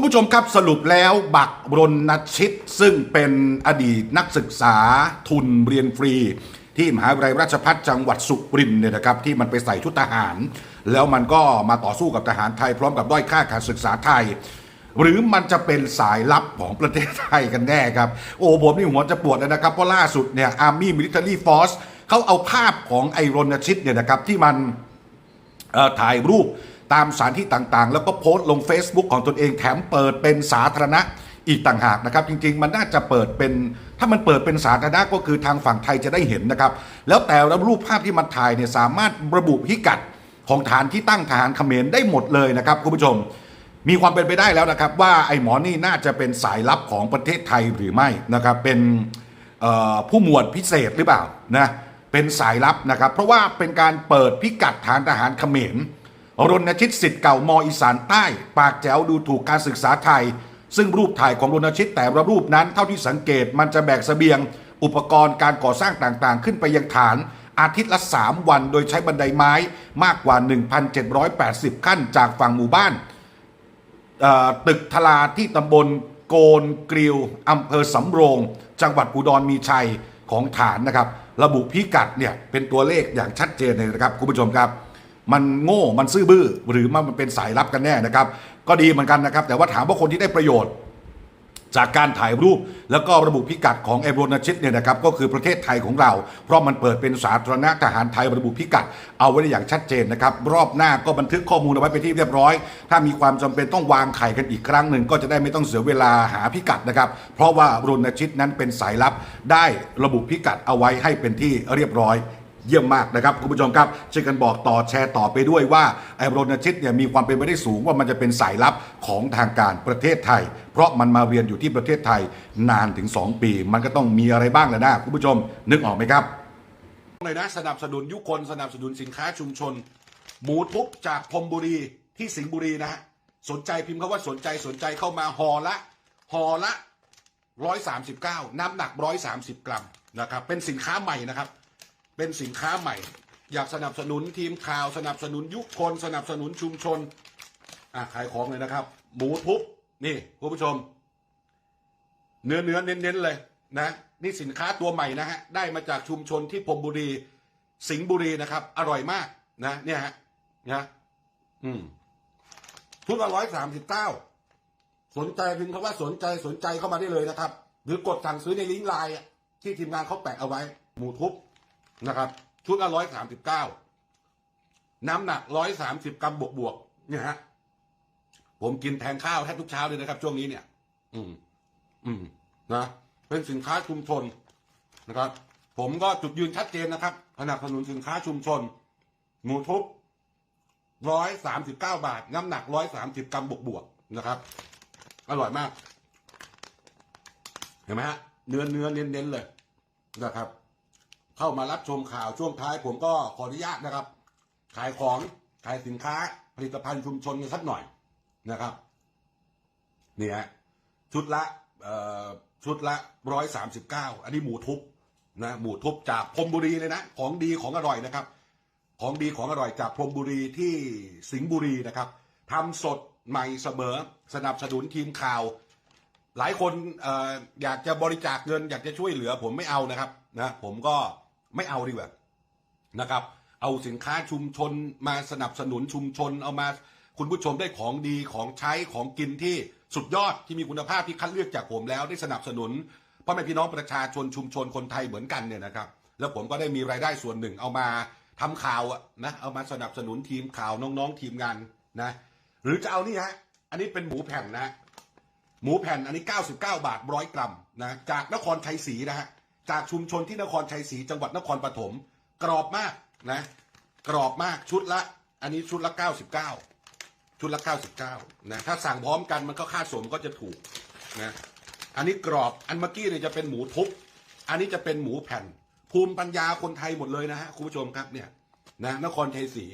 คุณผู้ชมครับสรุปแล้วบักรณชิต ซึ่งเป็นอดีตนักศึกษาทุนเรียนฟรี ที่มหาวิทยาลัยราชภัฏจังหวัดสุรินทร์เนี่ยนะครับที่มันไปใส่ชุดทหาร แล้วมันก็มาต่อสู้กับทหารไทยพร้อมกับด้อยค่าการศึกษาไทย หรือมันจะเป็นสายลับของประเทศไทยกันแน่ครับ โอ้ผมนี่หัวจะปวดเลยนะครับ เพราะล่าสุดเนี่ยอาร์มี่มิลิเตอรี่ฟอร์สเขาเอาภาพของไอรณชิตเนี่ยนะครับที่มันถ่ายรูป ตามสถานที่ต่างๆ แล้วก็โพสต์ลง Facebook ของตนเองแถมเปิดเป็นสาธารณะอีกต่างหากนะครับ จริงๆ มันน่าจะเปิดเป็น ถ้ามันเปิดเป็นสาธารณะก็คือทางฝั่งไทยจะได้เห็นนะครับ แล้วแต่ละรูปภาพที่มันถ่ายเนี่ยสามารถระบุพิกัดของฐานที่ตั้งทหารเขมรได้หมดเลยนะครับคุณผู้ชม มีความเป็นไปได้แล้วนะครับ ว่าไอ้หมอนี่น่าจะเป็นสายลับของประเทศไทยหรือไม่นะครับเป็นผู้หมวดพิเศษหรือเปล่านะเป็นสายลับนะครับ เพราะว่าเป็นการเปิดพิกัดฐานทหารเขมร รณชิตสิทธิ์เก่ามออีสานใต้ ปากแจ๋วดูถูกการศึกษาไทย ซึ่งรูปถ่ายของรณชิตแต่ละรูปนั้นเท่าที่สังเกตมันจะแบกเสบียง อุปกรณ์การก่อสร้างต่างๆ ขึ้นไปยังฐาน อาทิตย์ละ 3 วันโดยใช้บันไดไม้มากกว่า 1,780 ขั้นจากฝั่งหมู่บ้านตึกทลาที่ตำบลโกนกริวอำเภอสำโรง จังหวัดอุดรมีชัยของฐานนะครับ ระบุพิกัดเนี่ยเป็นตัวเลขอย่างชัดเจนเลยนะครับคุณผู้ชมครับ มันโง่มันซื่อบื้อ หรือมันเป็นสายลับกันแน่นะครับ ก็ดีเหมือนกันนะครับ แต่ว่าถามว่าคนที่ได้ประโยชน์ จากการถ่ายรูป แล้วก็ระบุพิกัดของเอโบนาชิตเนี่ยนะครับก็คือประเทศไทยของเรา เพราะมันเปิดเป็นสาธารณะทหารไทยระบุพิกัด เอาไว้ได้อย่างชัดเจนนะครับ รอบหน้าก็บันทึกข้อมูลเอาไว้เป็นที่เรียบร้อย ถ้ามีความจำเป็นต้องวางไข่กันอีกครั้งหนึ่งก็จะได้ไม่ต้องเสียเวลาหาพิกัดนะครับ เพราะว่ารณชิตนั้นเป็นสายลับได้ระบุพิกัดเอาไว้ให้เป็นที่เรียบร้อย เยี่ยมมากนะครับคุณผู้ชมครับช่วยกันบอกต่อแชร์ต่อไปด้วยว่าไอ้รณชิตเนี่ยมีความเป็นไปได้สูงว่ามันจะเป็นสายลับของทางการประเทศไทย เพราะมันมาเรียนอยู่ที่ประเทศไทยนานถึง 2 ปี มันก็ต้องมีอะไรบ้างแหละนะคุณผู้ชม นึกออกไหมครับเลยนะสนับสนุนยุคนสนับสนุนสินค้าชุมชน หมูทุบจากพรมบุรีที่สิงห์บุรีนะฮะสนใจพิมพ์คำว่าสนใจสนใจเข้ามาห่อละห่อละ 139 น้ำหนัก 130 กรัมนะครับเป็นสินค้าใหม่นะครับ เป็นสินค้าใหม่ อยากสนับสนุนทีมข่าวสนับสนุนยุคคนสนับสนุนชุมชนอะขายของเลยนะครับ หมูทุบนี่คุณผู้ชม เนื้อเนื้อเน้นๆเลยนะนี่สินค้าตัวใหม่นะฮะได้มาจากชุมชนที่พรมบุรี สิงห์บุรีนะครับ อร่อยมากนะเนี่ยฮะนะอืมชุดละร้อยสามสิบเก้าสนใจพิมพ์คำว่าสนใจสนใจเข้ามาได้เลยนะครับ หรือกดสั่งซื้อในลิงก์ไลน์ที่ทีมงานเขาแปะเอาไว้ หมูทุบ นะครับ ชุดละร้อยสามสิบเก้าน้ำหนักร้อยสามสิบกรัมบวกบวกเนี่ยฮะ ผมกินแทนข้าวแทบทุกเช้าเลยนะครับ ช่วงนี้เนี่ย อืม อืม นะ เป็นสินค้าชุมชนนะครับ ผมก็จุดยืนชัดเจนนะครับสนับสนุนสินค้าชุมชน หมูทุบร้อยสามสิบเก้าบาท น้ำหนักร้อยสามสิบกรัมบวกบวกนะครับ อร่อยมาก เห็นไหมฮะ เนื้อเนื้อเน้นเน้นๆเลยนะครับ เข้ามารับชมข่าวช่วงท้าย ผมก็ขออนุญาตนะครับ ขายของขายสินค้าผลิตภัณฑ์ชุมชนกันสักหน่อยนะครับนี่ฮะชุดละเอ่อชุดละร้อยสามสิบเก้าอันนี้หมูทุบนะหมูทุบจากพรมบุรีเลยนะ ของดีของอร่อยนะครับ ของดีของอร่อยจากพรมบุรีที่สิงห์บุรีนะครับทำสดใหม่เสมอสนับสนุนทีมข่าว หลายคนเอออยากจะบริจาคเงินอยากจะช่วยเหลือ ผมไม่เอานะครับนะผมก็ ไม่เอาดีกว่านะครับ เอาสินค้าชุมชนมาสนับสนุนชุมชน เอามาคุณผู้ชมได้ของดีของใช้ของกินที่สุดยอดที่มีคุณภาพที่คัดเลือกจากผมแล้วได้สนับสนุนพ่อแม่พี่น้องประชาชนชุมชนคนไทยเหมือนกันเนี่ยนะครับ แล้วผมก็ได้มีรายได้ส่วนหนึ่งเอามาทำข่าวอะนะเอามาสนับสนุนทีมข่าวน้องๆทีมงานนะหรือจะเอานี่ฮะอันนี้เป็นหมูแผ่นนะหมูแผ่นอันนี้ 99 บาทร้อยกรัมนะจากนครชัยศรีนะฮะ จากชุมชนที่นครชัยศรีจังหวัดนครปฐมกรอบมากนะ กรอบมากชุดละ อันนี้ชุดละ 99 ชุดละ 99นะถ้าสั่งพร้อมกันมันก็ค่าส่งก็จะถูกนะอันนี้กรอบอันเมื่อกี้เนี่ยจะเป็นหมูทุบอันนี้จะเป็นหมูแผ่น ภูมิปัญญาคนไทยหมดเลยนะฮะคุณผู้ชมครับเนี่ยนะนครชัยศรี